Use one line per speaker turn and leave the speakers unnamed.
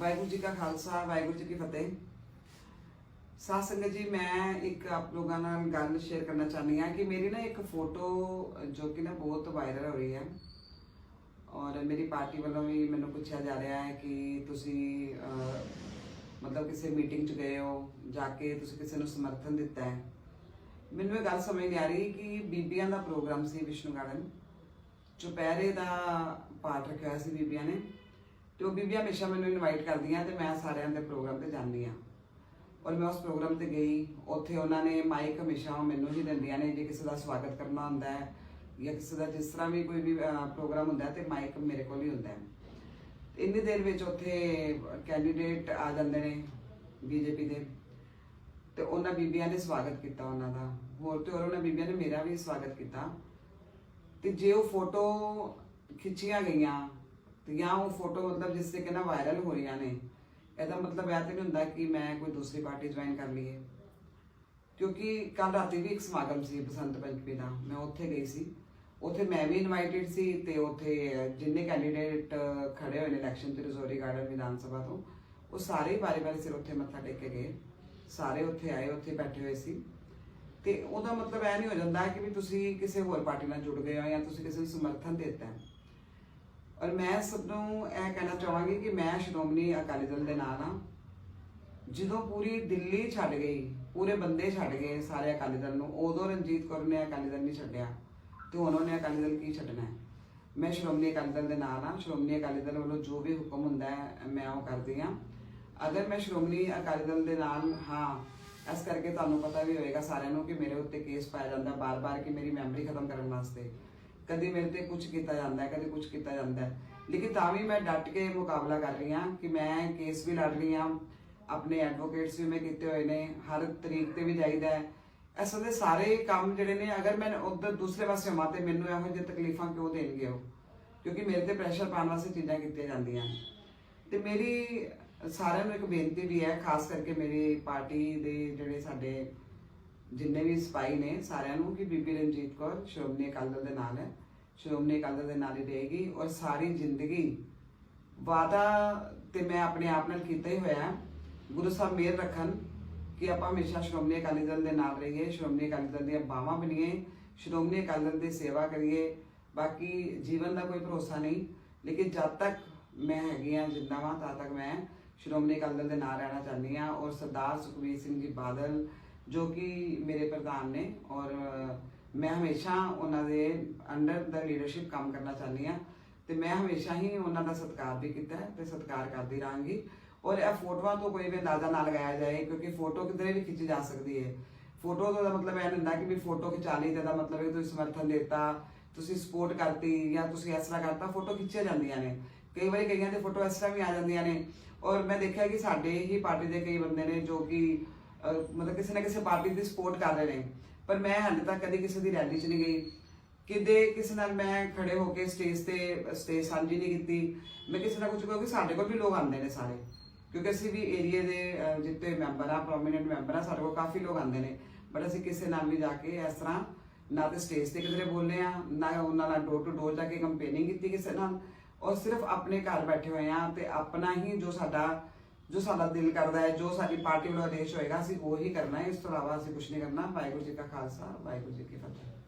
ਵਾਹਿਗੁਰੂ ਜੀ ਕਾ ਖਾਲਸਾ, ਵਾਹਿਗੁਰੂ ਜੀ ਕੀ ਫਤਿਹ। ਸਾਧ ਸੰਗਤ ਜੀ, ਮੈਂ ਇੱਕ ਆਪ ਲੋਕਾਂ ਨਾਲ ਗੱਲ ਸ਼ੇਅਰ ਕਰਨਾ ਚਾਹੁੰਦੀ ਹਾਂ ਕਿ ਮੇਰੀ ਨਾ ਇੱਕ ਫੋਟੋ ਜੋ ਕਿ ਨਾ ਬਹੁਤ ਵਾਇਰਲ ਹੋ ਰਹੀ ਹੈ। ਔਰ ਮੇਰੀ ਪਾਰਟੀ ਵੱਲੋਂ ਵੀ ਮੈਨੂੰ ਪੁੱਛਿਆ ਜਾ ਰਿਹਾ ਹੈ ਕਿ ਤੁਸੀਂ ਮਤਲਬ ਕਿਸੇ ਮੀਟਿੰਗ 'ਚ ਗਏ ਹੋ, ਜਾ ਕੇ ਤੁਸੀਂ ਕਿਸੇ ਨੂੰ ਸਮਰਥਨ ਦਿੱਤਾ ਹੈ। ਮੈਨੂੰ ਇਹ ਗੱਲ ਸਮਝ ਨਹੀਂ ਆ ਰਹੀ ਕਿ ਬੀਬੀਆਂ ਦਾ ਪ੍ਰੋਗਰਾਮ ਸੀ ਵਿਸ਼ਨੂੰ ਗਾਰਡਨ ਚੁਪਹਿਰੇ ਦਾ ਪਾਠ ਰੱਖਿਆ ਹੋਇਆ ਸੀ ਬੀਬੀਆਂ ਨੇ। ਤੇ ਉਹ ਬੀਬੀ ਹਮੇਸ਼ਾ ਮੈਨੂੰ ਇਨਵਾਈਟ ਕਰਦੀਆਂ ਤੇ ਮੈਂ ਸਾਰਿਆਂ ਦੇ ਪ੍ਰੋਗਰਾਮ ਤੇ ਜਾਂਦੀ ਆ ਔਰ ਮੈਂ ਉਸ ਪ੍ਰੋਗਰਾਮ ਤੇ ਗਈ। ਉੱਥੇ ਉਹਨਾਂ ਨੇ ਮਾਈਕ ਹਮੇਸ਼ਾ ਮੈਨੂੰ ਹੀ ਦਿੰਦੀਆਂ ਨੇ, ਜੇ ਕਿਸੇ ਦਾ ਸਵਾਗਤ ਕਰਨਾ ਹੁੰਦਾ ਹੈ ਜਾਂ ਕਿਸੇ ਦਾ ਜਿਸ ਤਰ੍ਹਾਂ ਵੀ ਕੋਈ ਵੀ ਪ੍ਰੋਗਰਾਮ ਹੁੰਦਾ ਹੈ ਤੇ ਮਾਈਕ ਮੇਰੇ ਕੋਲ ਹੀ ਹੁੰਦਾ ਹੈ। ਇੰਨੀ ਦੇਰ ਵਿੱਚ ਉੱਥੇ ਕੈਂਡੀਡੇਟ ਆ ਜਾਂਦੇ ਨੇ ਬੀਜੇਪੀ ਦੇ। ਤੇ ਉਹਨਾਂ ਬੀਬੀਆਂ ਨੇ ਸਵਾਗਤ ਕੀਤਾ ਉਹਨਾਂ ਦਾ। ਹੋਰ ਤੇ ਹੋਰ ਉਹਨਾਂ ਬੀਬੀਆਂ ਨੇ ਮੇਰਾ ਵੀ ਸਵਾਗਤ ਕੀਤਾ। ਤੇ ਜੇ ਉਹ ਫੋਟੋ ਖਿੱਚੀਆਂ ਗਈਆਂ ਤੇ ਜਾਂ ਉਹ ਫੋਟੋ ਮਤਲਬ ਜਿਸ ਤੇ ਕਹਿੰਦਾ ਵਾਇਰਲ ਹੋ ਰਹੀਆਂ ਨੇ, ਇਹਦਾ ਮਤਲਬ ਇਹ ਤੇ ਨਹੀਂ ਹੁੰਦਾ ਕਿ ਮੈਂ ਕੋਈ ਦੂਸਰੀ ਪਾਰਟੀ ਜੁਆਇਨ ਕਰ ਲਈਏ। ਕਿਉਂਕਿ ਕੱਲ ਰਾਤੀ ਵੀ ਇੱਕ ਸਮਾਗਮ ਸੀ ਬਸੰਤ ਪੰਚਮੀ ਦਾ, ਮੈਂ ਉੱਥੇ ਗਈ ਸੀ। ਉੱਥੇ ਮੈਂ ਵੀ ਇਨਵਾਈਟਡ ਸੀ ਤੇ ਉੱਥੇ ਜਿੰਨੇ ਕੈਂਡੀਡੇਟ ਖੜੇ ਹੋਏ ਨੇ ਇਲੈਕਸ਼ਨ ਤੇ ਰਜ਼ੋਰੀ ਗਾਰਡਨ ਵਿਧਾਨ ਸਭਾ ਤੋਂ, ਉਹ ਸਾਰੇ ਹੀ ਬਾਰੀ-ਬਾਰੀ ਸਿਰ ਉੱਥੇ ਮੱਥਾ ਟੇਕ ਕੇ ਗਏ। ਸਾਰੇ ਉੱਥੇ ਆਏ, ਉੱਥੇ ਬੈਠੇ ਹੋਏ ਸੀ। ਤੇ ਉਹਦਾ ਮਤਲਬ ਇਹ ਨਹੀਂ ਹੋ ਜਾਂਦਾ ਕਿ ਵੀ ਤੁਸੀਂ ਕਿਸੇ ਹੋਰ ਪਾਰਟੀ ਨਾਲ ਜੁੜ ਗਏ ਹੋ ਜਾਂ ਤੁਸੀਂ ਕਿਸੇ ਨੂੰ ਸਮਰਥਨ ਦਿੱਤਾ। ਹੈ ਔਰ ਮੈਂ ਸਭ ਨੂੰ ਇਹ ਕਹਿਣਾ ਚਾਹਾਂਗੀ ਕਿ ਮੈਂ ਸ਼੍ਰੋਮਣੀ ਅਕਾਲੀ ਦਲ ਦੇ ਨਾਲ ਹਾਂ। ਜਦੋਂ ਪੂਰੀ ਦਿੱਲੀ ਛੱਡ ਗਈ, ਪੂਰੇ ਬੰਦੇ ਛੱਡ ਗਏ ਸਾਰੇ ਅਕਾਲੀ ਦਲ ਨੂੰ, ਉਦੋਂ ਰਣਜੀਤ ਕੌਰ ਨੇ ਅਕਾਲੀ ਦਲ ਨਹੀਂ ਛੱਡਿਆ ਤੇ ਹੁਣ ਉਹਨੇ ਅਕਾਲੀ ਦਲ ਕੀ ਛੱਡਣਾ ਹੈ? ਮੈਂ ਸ਼੍ਰੋਮਣੀ ਅਕਾਲੀ ਦਲ ਦੇ ਨਾਲ ਹਾਂ। ਸ਼੍ਰੋਮਣੀ ਅਕਾਲੀ ਦਲ ਵੱਲੋਂ ਜੋ ਵੀ ਹੁਕਮ ਹੁੰਦਾ ਹੈ, ਮੈਂ ਉਹ ਕਰਦੀ ਹਾਂ। ਅਗਰ ਮੈਂ ਸ਼੍ਰੋਮਣੀ ਅਕਾਲੀ ਦਲ ਦੇ ਨਾਲ ਹਾਂ, ਇਸ ਕਰਕੇ ਤੁਹਾਨੂੰ ਪਤਾ ਵੀ ਹੋਏਗਾ ਸਾਰਿਆਂ ਨੂੰ ਕਿ ਮੇਰੇ ਉੱਤੇ ਕੇਸ ਪਾਇਆ ਜਾਂਦਾ ਬਾਰ-ਬਾਰ ਕਿ ਮੇਰੀ ਮੈਮਰੀ ਖਤਮ ਕਰਨ ਵਾਸਤੇ। ਕਦੀ ਮੇਰੇ ਤੇ ਕੁਝ ਕੀਤਾ ਜਾਂਦਾ ਹੈ, ਕਦੇ ਕੁਝ ਕੀਤਾ ਜਾਂਦਾ ਹੈ। ਲੇਕਿਨ ਤਾਂ ਵੀ ਮੈਂ ਡਟ ਕੇ ਮੁਕਾਬਲਾ ਕਰ ਰਹੀ ਹਾਂ ਕਿ ਮੈਂ ਕੇਸ ਵੀ ਲੜ ਰਹੀ ਹਾਂ। ਆਪਣੇ ਐਡਵੋਕੇਟਸ ਵੀ ਮੈਂ ਕੀਤੇ ਹੋਏ ਨੇ, ਹਰ ਤਰੀਕ ਤੇ ਵੀ ਜਾਈਦਾ ਹੈ। ਇਸ ਦੇ ਸਾਰੇ ਕੰਮ ਜਿਹੜੇ ਨੇ, ਅਗਰ ਮੈਂ ਉਧਰ ਦੂਸਰੇ ਪਾਸੇ ਹੋਵਾਂ ਤੇ ਮੈਨੂੰ ਇਹੋ ਜਿਹੀ ਤਕਲੀਫਾਂ ਕਿਉਂ ਦੇਣਗੇ ਉਹ? ਕਿਉਂਕਿ ਮੇਰੇ ਤੇ ਪ੍ਰੈਸ਼ਰ ਪਾਉਣ ਵਾਸਤੇ ਚੀਜ਼ਾਂ ਕੀਤੀਆਂ ਜਾਂਦੀਆਂ ਨੇ। ਤੇ ਮੇਰੀ ਸਾਰਿਆਂ ਨੂੰ ਇੱਕ ਬੇਨਤੀ ਵੀ ਹੈ, ਖਾਸ ਕਰਕੇ ਮੇਰੀ ਪਾਰਟੀ ਦੇ ਜਿਹੜੇ ਸਾਡੇ ਜਿੰਨੇ ਵੀ ਸਿਪਾਹੀ ਨੇ ਸਾਰਿਆਂ ਨੂੰ ਕਿ ਬੀਬੀ ਰਣਜੀਤ ਕੌਰ ਸ਼੍ਰੋਮਣੀ ਅਕਾਲੀ ਦਲ ਦੇ ਨਾਲ ਹੈ ਸ਼੍ਰੋਮਣੀ ਅਕਾਲੀ ਦਲ ਦੇ ਨਾਲ ਹੀ ਰਹੇਗੀ ਔਰ ਸਾਰੀ ਜ਼ਿੰਦਗੀ ਵਾਦਾ ਤੇ ਮੈਂ ਆਪਣੇ ਆਪ ਨਾਲ ਕੀਤਾ ਹੀ ਹੋਇਆ ਹੈ। ਗੁਰੂ ਸਾਹਿਬ ਮਿਹਰ ਰੱਖਣ ਕਿ ਆਪਾਂ ਹਮੇਸ਼ਾ ਸ਼੍ਰੋਮਣੀ ਅਕਾਲੀ ਦਲ ਦੇ ਨਾਲ ਰਹੀਏ ਸ਼੍ਰੋਮਣੀ ਅਕਾਲੀ ਦਲ ਦੀਆਂ ਬਾਹਾਂ ਬਣੀਏ ਸ਼੍ਰੋਮਣੀ ਅਕਾਲੀ ਦਲ ਦੀ ਸੇਵਾ ਕਰੀਏ ਬਾਕੀ ਜੀਵਨ ਦਾ ਕੋਈ ਭਰੋਸਾ ਨਹੀਂ ਲੇਕਿਨ ਜਦ ਤੱਕ ਮੈਂ ਹੈਗੀ ਆ ਜਿੰਦਾ ਵਾਂ ਤਦ ਤੱਕ ਮੈਂ ਸ਼੍ਰੋਮਣੀ ਅਕਾਲੀ ਦਲ ਦੇ ਨਾਲ ਰਹਿਣਾ ਚਾਹੁੰਦੀ ਹਾਂ ਔਰ ਸਰਦਾਰ ਸੁਖਬੀਰ ਸਿੰਘ ਜੀ ਬਾਦਲ ਜੋ ਕਿ ਮੇਰੇ ਪ੍ਰਧਾਨ ਨੇ ਔਰ ਮੈਂ ਹਮੇਸ਼ਾ ਉਹਨਾਂ ਦੇ ਅੰਡਰ ਦਾ ਲੀਡਰਸ਼ਿਪ ਕੰਮ ਕਰਨਾ ਚਾਹੁੰਦੀ ਹਾਂ ਤੇ ਮੈਂ ਹਮੇਸ਼ਾ ਹੀ ਉਹਨਾਂ ਦਾ ਸਤਿਕਾਰ ਵੀ ਕੀਤਾ ਤੇ ਸਤਿਕਾਰ ਕਰਦੀ ਰਹਾਂਗੀ ਔਰ ਇਹ ਫੋਟੋਆਂ ਤੋਂ ਕੋਈ ਵੀ ਅੰਦਾਜ਼ਾ ਨਾ ਲਗਾਇਆ ਜਾਏ ਕਿਉਂਕਿ ਫੋਟੋ ਕਿਧਰੇ ਵੀ ਖਿੱਚੀ ਜਾ ਸਕਦੀ ਹੈ। ਫੋਟੋ ਦਾ ਮਤਲਬ ਇਹ ਹੁੰਦਾ ਕਿ ਵੀ ਫੋਟੋ ਖਿਚਾ ਲਈ ਤੇ ਦਾ ਮਤਲਬ ਹੈ ਤੁਸੀਂ ਸਮਰਥਨ ਦਿੱਤਾ, ਤੁਸੀਂ ਸਪੋਰਟ ਕਰਤੀ ਜਾਂ ਤੁਸੀਂ ਇਸ ਤਰ੍ਹਾਂ ਕਰਤਾ, ਫੋਟੋ ਖਿੱਚੀਆਂ ਜਾਂਦੀਆਂ ਨੇ। ਕਈ ਵਾਰੀ ਕਈਆਂ ਦੇ ਫੋਟੋ ਇਸ ਤਰ੍ਹਾਂ ਵੀ ਆ ਜਾਂਦੀਆਂ ਨੇ। ਔਰ ਮੈਂ ਦੇਖਿਆ ਕਿ ਸਾਡੇ ਹੀ ਪਾਰਟੀ ਦੇ ਕਈ ਬੰਦੇ ਨੇ ਜੋ ਕਿ ਮਤਲਬ ਕਿਸੇ ਨਾ ਕਿਸੇ ਪਾਰਟੀ ਦੀ ਸਪੋਰਟ ਕਰ ਰਹੇ ਨੇ। ਪਰ ਮੈਂ ਹਾਲੇ ਤੱਕ ਕਦੇ ਕਿਸੇ ਦੀ ਰੈਲੀ 'ਚ ਨਹੀਂ ਗਈ। ਕਿਤੇ ਕਿਸੇ ਨਾਲ ਮੈਂ ਖੜੇ ਹੋ ਕੇ ਸਟੇਜ ਤੇ ਸਟੇਜ ਸਾਂਝੀ ਨਹੀਂ ਕੀਤੀ। ਮੈਂ ਕਿਸੇ ਨਾਲ ਕੁਝ ਕਿਉਂਕਿ ਸਾਡੇ ਕੋਲ ਵੀ ਲੋਕ ਆਉਂਦੇ ਨੇ ਸਾਰੇ। ਕਿਉਂਕਿ ਅਸੀਂ ਵੀ ਏਰੀਆ ਦੇ ਅਹ, ਜਿੱਤੇ ਮੈਂਬਰ ਆ ਪ੍ਰੋਮਿਨੈਂਟ ਮੈਂਬਰ ਆ ਸਾਡੇ ਕੋਲ ਕਾਫੀ ਲੋਕ ਆਉਂਦੇ ਨੇ। ਬਟ ਅਸੀਂ ਕਿਸੇ ਨਾਲ ਵੀ ਜਾ ਕੇ ਇਸ ਤਰ੍ਹਾਂ ਨਾ ਤੇ ਸਟੇਜ ਤੇ ਕਿਧਰੇ ਬੋਲੇ ਆ ਨਾ ਉਹਨਾਂ ਨਾਲ ਡੋਰ ਟੂ ਡੋਰ ਜਾ ਕੇ ਕੰਪੇਨਿੰਗ ਕੀਤੀ ਕਿਸੇ ਨਾਲ। ਔਰ ਸਿਰਫ ਆਪਣੇ ਘਰ ਬੈਠੇ ਹੋਏ ਆ ਤੇ ਆਪਣਾ ਹੀ ਜੋ ਸਾਡਾ ਜੋ ਸਾਡਾ ਦਿਲ ਕਰਦਾ ਹੈ, ਜੋ ਸਾਡੀ ਪਾਰਟੀ ਵੱਲੋਂ ਆਦੇਸ਼ ਹੋਏਗਾ, ਅਸੀਂ ਉਹੀ ਕਰਨਾ ਹੈ। ਇਸ ਤੋਂ ਇਲਾਵਾ ਅਸੀਂ ਕੁਝ ਨਹੀਂ ਕਰਨਾ। ਵਾਹਿਗੁਰੂ ਜੀ ਕਾ ਖਾਲਸਾ, ਵਾਹਿਗੁਰੂ ਜੀ ਕੀ ਫਤਿਹ।